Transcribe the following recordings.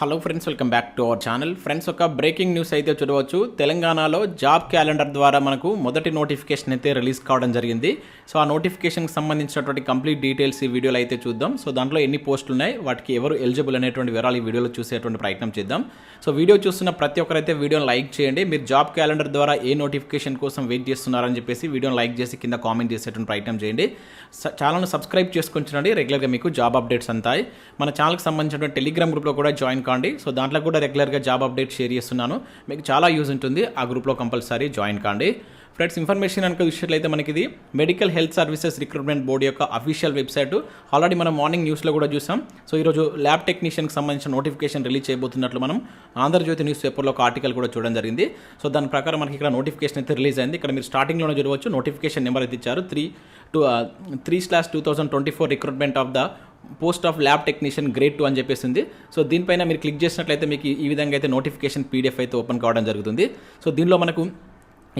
Hello friends welcome back to our channel friends ఒక breaking news అయితే చూడవచ్చు. తెలంగాణలో జాబ్ క్యాలెండర్ ద్వారా మనకు మొదటి నోటిఫికేషన్ అయితే రిలీజ్ కావడం జరిగింది. సో ఆ నోటిఫికేషన్కి సంబంధించినటువంటి కంప్లీట్ డీటెయిల్స్ ఈ వీడియోలో అయితే చూద్దాం. సో దాంట్లో ఎన్ని పోస్టులు ఉన్నాయి వాటికి ఎవరు ఎలిజిబుల్ అనేటువంటి వివరాలు ఈ వీడియోలో చూసేటువంటి ప్రయత్నం చేద్దాం. సో వీడియో చూస్తున్న ప్రతి ఒక్కరైతే వీడియోని లైక్ చేయండి. మీరు జాబ్ క్యాలెండర్ ద్వారా ఏ నోటిఫికేషన్ కోసం వెయిట్ చేస్తున్నారని చెప్పేసి వీడియోని లైక్ చేసి కింద కామెంట్ చేసేటువంటి ప్రయత్నం చేయండి. ఛానల్ను సబ్స్క్రైబ్ చేసుకొని రెగ్యులర్గా మీకు జాబ్ అప్డేట్స్ అంతాయి. మన ఛానల్కి సంబంధించిన టెలిగ్రామ్ గ్రూప్లో కూడా జాయిన్ కాండి సో దాంట్లో కూడా రెగ్యులర్గా జాబ్ అప్డేట్ షేర్ చేస్తున్నాను. మీకు చాలా యూజ్ ఉంటుంది. ఆ గ్రూప్లో కంపల్సరీ జాయిన్ కాండి. ఫ్రెండ్స్ ఇన్ఫర్మేషన్ కనుక చూసినట్లయితే మనకి ఇది medical health services recruitment board యొక్క అఫీషియల్ వెబ్సైట్ ఆల్రెడీ మనం మార్నింగ్ న్యూస్లో కూడా చూసాం. సో ఈరోజు ల్యాబ్ టెక్నీషియన్కి సంబంధించిన నోటిఫికేషన్ రిలీజ్ చేయబోతున్నట్లు మనం ఆంధ్రజ్యోతి న్యూస్ పేపర్లో ఒక ఆర్టికల్ కూడా చూడడం జరిగింది. సో దాని ప్రకారం మనకి ఇక్కడ నోటిఫికేషన్ అయితే రిలీజ్ అయింది. ఇక్కడ మీరు స్టార్టింగ్లోనే చూడవచ్చు. నోటిఫికేషన్ నెంబర్ అయితే ఇచ్చారు. Three two three slash two thousand twenty four recruitment of the post of lab technician grade two అని చెప్పేసింది. సో దీనిపైన మీరు క్లిక్ చేసినట్లయితే మీకు ఈ విధంగా అయితే నోటిఫికేషన్ పీడిఎఫ్ అయితే ఓపెన్ కావడం జరుగుతుంది. సో దీనిలో మనకు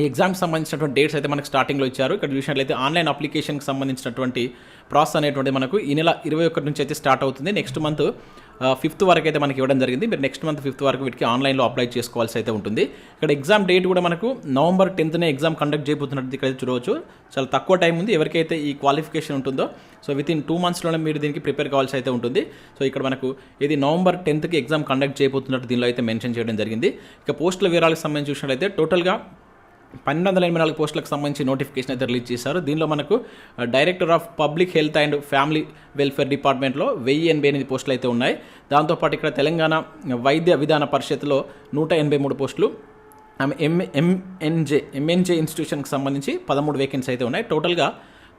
ఈ ఎగ్జామ్కి సంబంధించినటువంటి డేట్స్ అయితే మనకు స్టార్టింగ్లో ఇచ్చారు. ఇక్కడ చూసినట్లయితే ఆన్లైన్ అప్లికేషన్కి సంబంధించినటువంటి ప్రాసెస్ అనేటువంటి మనకు ఈ నెల ఇరవై ఒకటి నుంచి అయితే స్టార్ట్ అవుతుంది. నెక్స్ట్ మంత్ ఫిఫ్త్ వరకు అయితే మనకి ఇవ్వడం జరిగింది. మీరు నెక్స్ట్ మంత్ ఫిఫ్త్ వరకు వీటికి ఆన్లైన్లో అప్లై చేసుకోవాల్సి అయితే ఉంటుంది. ఇక్కడ ఎగ్జామ్ డేట్ కూడా మనకు నవంబర్ టెన్త్నే ఎగ్జామ్ కండక్ట్ చేయబోతున్నట్టు ఇక్కడ చూడవచ్చు. చాలా తక్కువ టైం ఉంది. ఎవరికైతే ఈ క్వాలిఫికేషన్ ఉంటుందో సో విత్ ఇన్ టూ మంత్స్లోనే మీరు దీనికి ప్రిపేర్ కావాల్సి అయితే ఉంటుంది. సో ఇక్కడ మనకు ఇది నవంబర్ టెన్త్కి ఎగ్జామ్ కండక్ట్ చేయబోతున్నట్టు దీనిలో అయితే మెన్షన్ చేయడం జరిగింది. ఇక పోస్టుల వివరాలకు సంబంధించి చూసినట్లయితే టోటల్గా పన్నెండు వందల ఎనభై నాలుగు పోస్టులకు సంబంధించి నోటిఫికేషన్ అయితే రిలీజ్ చేశారు. దీనిలో మనకు director of public health and family welfare డిపార్ట్మెంట్లో వెయ్యి ఎనభై ఎనిమిది పోస్టులు అయితే ఉన్నాయి. దాంతోపాటు ఇక్కడ తెలంగాణ వైద్య విధాన పరిషత్లో నూట ఎనభై మూడు పోస్టులు ఆమె ఎంఎంఎన్జే ఎంఎన్జే ఇన్స్టిట్యూషన్కి సంబంధించి పదమూడు వేకెన్సీ అయితే ఉన్నాయి. టోటల్గా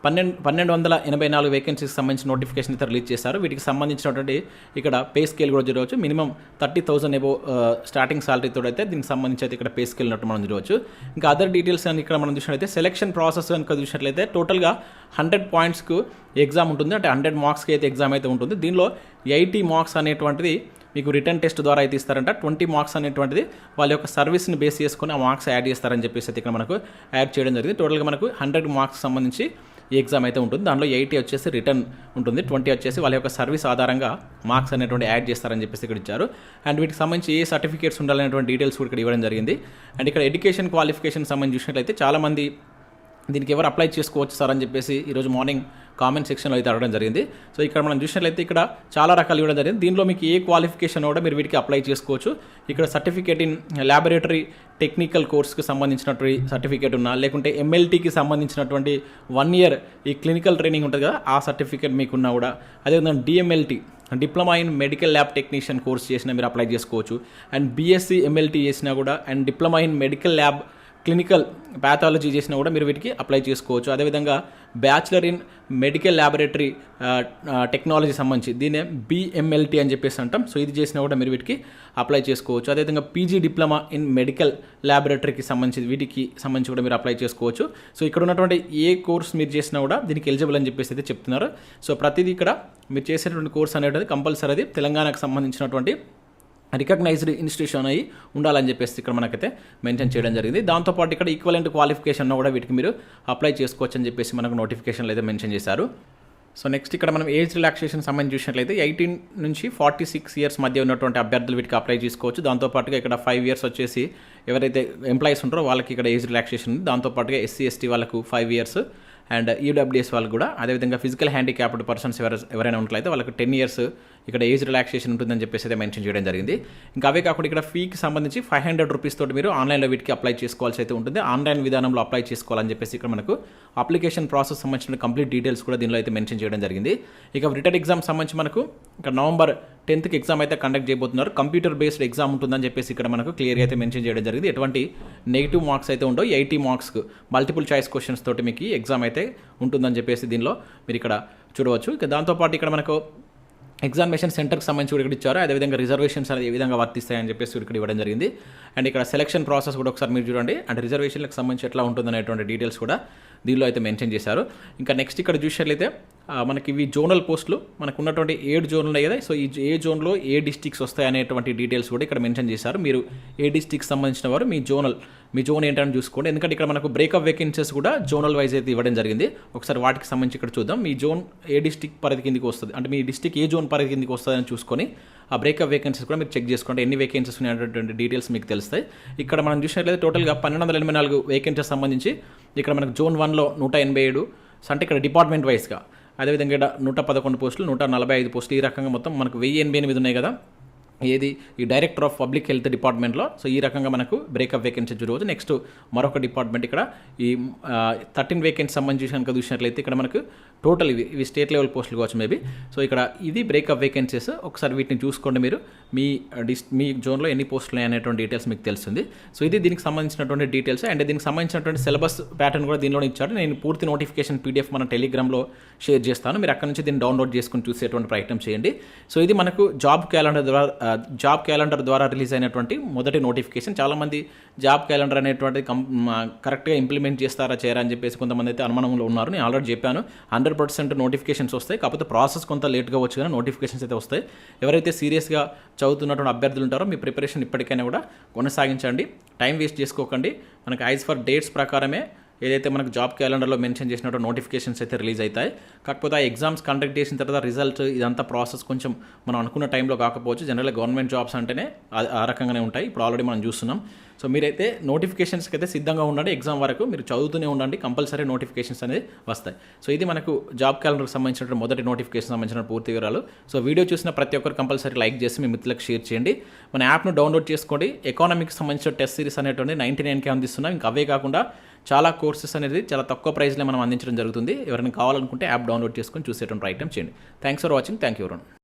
పన్నెండు పన్నెండు వందల ఎనభై నాలుగు వేకెన్సీకి సంబంధించిన నోటిఫికేషన్ అయితే రిలీజ్ చేశారు. వీటికి సంబంధించినటువంటి ఇక్కడ పే స్కేల్ కూడా చూడవచ్చు minimum thirty thousand above starting సాలరీతో అయితే దీనికి సంబంధించి అయితే ఇక్కడ పే స్కేల్ ఉన్నట్టు మనం చూడవచ్చు. ఇంకా అదర్ డీటెయిల్స్ అని ఇక్కడ మనం చూసినట్లయితే సెలక్షన్ ప్రాసెస్ కనుక చూసినట్లయితే టోటల్గా హండ్రెడ్ పాయింట్స్కు ఎగ్జామ్ ఉంటుంది. అంటే హండ్రెడ్ మార్క్స్కి అయితే ఎగ్జామ్ అయితే ఉంటుంది. దీనిలో ఎయిటీ మార్క్స్ అనేటువంటిది మీకు రిటర్న్ టెస్ట్ ద్వారా అయితే ఇస్తారంట. ట్వంటీ మార్క్స్ అనేటువంటిది వాళ్ళ యొక్క సర్వీస్ని బేస్ చేసుకుని ఆ మార్క్స్ యాడ్ చేస్తారని చెప్పేసి అయితే ఇక్కడ మనకు యాడ్ చేయడం జరిగింది. టోటల్గా మనకు హండ్రెడ్ మార్క్స్ సంబంధించి ఈ ఎగ్జామ్ అయితే ఉంటుంది. దానిలో ఎయిటీ వచ్చేసి రిటర్న్ ఉంటుంది. ట్వంటీ వచ్చేసి వాళ్ళ యొక్క సర్వీస్ ఆధారంగా మార్క్స్ అనేటువంటి యాడ్ చేస్తారని చెప్పేసి ఇక్కడ ఇచ్చారు. అండ్ వీటికి సంబంధించి ఏ సర్టిఫికేట్స్ ఉండాలనేటువంటి డీటెయిల్స్ కూడా ఇక్కడ ఇవ్వడం జరిగింది. అండ్ ఇక్కడ ఎడ్యుకేషన్ క్వాలిఫికేషన్ సంబంధించి చూసినట్లయితే చాలామంది దీనికి ఎవరు అప్లై చేసుకోవచ్చు సార్ అని చెప్పేసి ఈరోజు మార్నింగ్ కామెంట్ సెక్షన్లో అయితే అడగడం జరిగింది. సో ఇక్కడ మనం చూసినట్లయితే ఇక్కడ చాలా రకాలు ఇవ్వడం జరిగింది. దీనిలో మీకు ఏ క్వాలిఫికేషన్ కూడా మీరు వీటికి అప్లై చేసుకోవచ్చు. ఇక్కడ సర్టిఫికేట్ ఇన్ ల్యాబొరేటరీ టెక్నికల్ కోర్స్కి సంబంధించినటువంటి సర్టిఫికేట్ ఉన్నా లేకుంటే ఎంఎల్టీకి సంబంధించినటువంటి వన్ ఇయర్ ఈ క్లినికల్ ట్రైనింగ్ ఉంటుంది కదా ఆ సర్టిఫికేట్ మీకున్నా కూడా. అదేవిధంగా DMLT diploma in medical lab technician course చేసినా మీరు అప్లై చేసుకోవచ్చు. అండ్ బీఎస్సీ ఎంఎల్టీ చేసినా కూడా and diploma in medical lab clinical pathology చేసినా కూడా మీరు వీటికి అప్లై చేసుకోవచ్చు. అదేవిధంగా bachelor in medical laboratory technology సంబంధించి దీనే బిఎంఎల్టీ అని చెప్పేసి అంటాం. సో ఇది చేసినా కూడా మీరు వీటికి అప్లై చేసుకోవచ్చు. అదేవిధంగా పీజీ డిప్లొమా ఇన్ మెడికల్ ల్యాబొరేటరీకి సంబంధించి వీటికి సంబంధించి కూడా మీరు అప్లై చేసుకోవచ్చు. సో ఇక్కడ ఉన్నటువంటి ఏ కోర్స్ మీరు చేసినా కూడా దీనికి ఎలిజిబుల్ అని చెప్పేసి అయితే చెప్తున్నారు. సో ప్రతిదీ ఇక్కడ మీరు చేసేటువంటి కోర్స్ అనేది కంపల్సరీ అది తెలంగాణకు సంబంధించినటువంటి రికగ్నైజ్డ్ ఇన్స్టిట్యూషన్ అయి ఉండాలని చెప్పేసి ఇక్కడ మనకైతే మెన్షన్ చేయడం జరిగింది. దాంతోపాటు ఇక్కడ ఈక్వలెంట్ క్వాలిఫికేషన్ కూడా వీటికి మీరు అప్లై చేసుకోవచ్చు అని చెప్పేసి మనకు నోటిఫికేషన్లు అయితే మెన్షన్ చేశారు. సో నెక్స్ట్ ఇక్కడ మనం ఏజ్ రిలాక్సేషన్ సంబంధించి చూసినట్లయితే ఎయిటీన్ నుంచి ఫార్టీ సిక్స్ ఇయర్స్ మధ్య ఉన్నటువంటి అభ్యర్థులు వీటికి అప్లై చేసుకోవచ్చు. దాంతోపాటుగా ఇక్కడ ఫైవ్ ఇయర్స్ వచ్చేసి ఎవరైతే ఎంప్లాయీస్ ఉంటారో వాళ్ళకి ఇక్కడ ఏజ్ రిలాక్సేషన్ ఉంది. దాంతోపాటుగా ఎస్సీ ఎస్టీ వాళ్ళకు ఫైవ్ ఇయర్స్ అండ్ ఈడబ్ల్యూఎస్ వాళ్ళకి కూడా అదేవిధంగా ఫిజికల్ హ్యాండిక్యాప్డ్ పర్సన్స్ ఎవరు ఎవరైనా ఉన్నట్లయితే వాళ్ళకి టెన్ ఇయర్స్ ఇక్కడ ఏజ్ రిలాక్సేషన్ ఉంటుందని చెప్పేసి అయితే మెన్షన్ చేయడం జరిగింది. ఇంకా అవే కాకుండా ఇక్కడ ఫీకి సంబంధించి ఫైవ్ హండ్రెడ్ రూపీస్ తోటి మీరు ఆన్లైన్లో వీటికి అప్లై చేసుకోవాల్సి అయితే ఉంటుంది. ఆన్లైన్ విధానంలో అప్లై చేసుకోవాలని చెప్పేసి ఇక్కడ మనకు అప్లికేషన్ ప్రాసెస్ సంబంధించిన కంప్లీట్ డీటెయిల్స్ కూడా దీనిలో అయితే మెన్షన్ చేయడం జరిగింది. ఇక రిటర్న్ ఎగ్జామ్ సంబంధించి మనకు ఇక్కడ నవంబర్ టెన్త్కి ఎగ్జామ్ అయితే కండక్ట్ చేయబోతున్నారు. కంప్యూటర్ బేస్డ్ ఎగ్జామ్ ఉంటుందని చెప్పేసి ఇక్కడ మనకు క్లియర్గా అయితే మెన్షన్ చేయడం జరిగింది. ఎటువంటి నెగిటివ్ మార్క్స్ అయితే ఉండవు. Eighty marks multiple choice questions తోటి మీకు ఎగ్జామ్ అయితే ఉంటుందని చెప్పేసి దీనిలో మీరు ఇక్కడ చూడవచ్చు. ఇక దాంతోపాటు ఇక్కడ మనకు ఎగ్జామినేషన్ సెంటర్కి సంబంధించి కూడా ఇక్కడ ఇచ్చారు. అదేవిధంగా రిజర్వేషన్స్ అనేది ఏ విధంగా వర్తిస్తాయని చెప్పేసి ఇక్కడ ఇవ్వడం జరిగింది. అండ్ ఇక్కడ సెలక్షన్ ప్రాసెస్ కూడా ఒకసారి మీరు చూడండి. అండ్ రిజర్వేషన్లకు సంబంధించి ఎట్లా ఉంటుంది అనేటువంటి డీటెయిల్స్ కూడా దీనిలో అయితే మెన్షన్ చేశారు. ఇంకా నెక్స్ట్ ఇక్కడ చూసినట్లయితే మనకి ఇవి జోనల్ పోస్టులు. మనకు ఉన్నటువంటి ఏడు జోన్లు ఉన్నాయి కదా. సో ఈ ఏ జోన్లో ఏ డిస్టిక్స్ వస్తాయి అనేటువంటి డీటెయిల్స్ కూడా ఇక్కడ మెన్షన్ చేశారు. మీరు ఏ డిస్టిక్ సంబంధించిన వారు మీ జోనల్ మీ జోన్ ఏంటని చూసుకోండి. ఎందుకంటే ఇక్కడ మనకు బ్రేకప్ వేకెన్సీస్ కూడా జోనల్ వైజ్ అయితే ఇవ్వడం జరిగింది. ఒకసారి వాటికి సంబంధించి ఇక్కడ చూద్దాం. మీ జోన్ ఏ డిస్టిక్ పరిధి కిందకి వస్తుంది? అంటే మీ డిస్టిక్ ఏ జోన్ పరిధి కిందకి వస్తుందని చూసుకొని ఆ బ్రేకప్ వేకెన్సీస్ కూడా మీరు చెక్ చేసుకోండి. ఎన్ని వేకెన్సీస్ ఉన్నాయనేటువంటి డీటెయిల్స్ మీకు తెలుస్తాయి. ఇక్కడ మనం చూసినట్లయితే టోటల్గా పన్నెండు వందల ఎనభై నాలుగు వేకెన్సీస్ సంబంధించి ఇక్కడ మనకు జోన్ వన్లో నూట ఎనభై ఏడు. అంటే ఇక్కడ డిపార్ట్మెంట్ వైజ్గా అదేవిధంగా నూట పదకొండు పోస్టులు నూట నలభై ఐదు పోస్టులు ఈ రకంగా మొత్తం మనకు వెయ్యి ఎనభై ఎనిమిది ఉన్నాయి కదా. ఏది? ఈ డైరెక్టర్ ఆఫ్ పబ్లిక్ హెల్త్ డిపార్ట్మెంట్లో సో ఈ రకంగా మనకు బ్రేకప్ వేకెన్సీ జరగవచ్చు. నెక్స్ట్ మరొక డిపార్ట్మెంట్ ఇక్కడ. ఈ థర్టీన్ వేకెన్సీ సంబంధించి కనుక చూసినట్లయితే ఇక్కడ మనకు టోటల్ ఇవి ఇవి స్టేట్ లెవెల్ పోస్టులు కావచ్చు మేబీ సో ఇక్కడ ఇది బ్రేకప్ వేకెన్సీస్ ఒకసారి వీటిని చూసుకోండి మీరు. మీ డిస్ మీ జోన్లో ఎన్ని పోస్టులు ఉన్నాయి అనేటువంటి డీటెయిల్స్ మీకు తెలుస్తుంది. సో ఇది దీనికి సంబంధించినటువంటి డీటెయిల్స్ అండ్ దీనికి సంబంధించినటువంటి సిలబస్ ప్యాటర్న్ కూడా దీనిలో ఇచ్చారు. నేను పూర్తి నోటిఫికేషన్ పీడిఎఫ్ మన టెలిగ్రామ్లో షేర్ చేస్తాను. మీరు అక్కడ నుంచి దీన్ని డౌన్లోడ్ చేసుకుని చూసేటువంటి ప్రయత్నం చేయండి. సో ఇది మనకు జాబ్ క్యాలెండర్ ద్వారా జాబ్ క్యాలెండర్ ద్వారా రిలీజ్ అయినటువంటి మొదటి నోటిఫికేషన్. చాలామంది జాబ్ క్యాలెండర్ అనేటువంటి కం కరెక్ట్గా ఇంప్లిమెంట్ చేస్తారా చేయరా అని చెప్పేసి కొంతమంది అయితే అనుమానంలో ఉన్నారు. నేను ఆల్రెడీ చెప్పాను హండ్రెడ్ పర్సెంట్ నోటిఫికేషన్స్ వస్తాయి. కాకపోతే ప్రాసెస్ కొంత లేట్గా వచ్చి కానీ నోటిఫికేషన్స్ అయితే వస్తాయి. ఎవరైతే సీరియస్గా చదువుతున్నటువంటి అభ్యర్థులు ఉంటారో మీ ప్రిపరేషన్ ఇప్పటికైనా కూడా కొనసాగించండి. టైం వేస్ట్ చేసుకోకండి. మనకి ఐజ్ ఫర్ డేట్స్ ప్రకారమే ఏదైతే మనకు జాబ్ క్యాలెండర్లో మెన్షన్ చేసినట్టు నోటిఫికేషన్స్ అయితే రిలీజ్ అవుతాయి. కాకపోతే ఆ ఎగ్జామ్స్ కండక్ట్ చేసిన తర్వాత రిజల్ట్ ఇదంతా ప్రాసెస్ కొంచెం మనం అనుకున్న టైంలో కాకపోవచ్చు. జనరల్గా గవర్నమెంట్ జాబ్స్ అంటేనే ఆ- రకంగానే ఉంటాయి. ఇప్పుడు ఆల్రెడీ మనం చూస్తున్నాం. సో మీరైతే నోటిఫికేషన్స్కి అయితే సిద్ధంగా ఉండండి. ఎగ్జామ్ వరకు మీరు చదువుతూనే ఉండండి. కంపల్సరీ నోటిఫికేషన్స్ అనేది వస్తాయి. సో ఇది మనకు జాబ్ క్యాలెండర్కి సంబంధించిన మొదటి నోటిఫికేషన్ సంబంధించిన పూర్తి వివరాలు. సో వీడియో చూసిన ప్రతి ఒక్కరు కంపల్సరీ లైక్ చేసి మీ మిత్రులకు షేర్ చేయండి. మన యాప్ను డౌన్లోడ్ చేసుకోండి. ఎకానమిక్స్ సంబంధించిన టెస్ట్ సిరీస్ అనేటువంటి నైంటీ నైన్కి అందిస్తున్నాం. ఇంకా అవే కాకుండా చాలా కోర్సెస్ అనేది చాలా తక్కువ ప్రైస్లో మనం అందించడం జరుగుతుంది. ఎవరైనా కావాలనుకుంటే యాప్ డౌన్లోడ్ చేసుకొని చూసేటువంటి ప్రయత్నం చేయండి. Thanks for watching. Thank you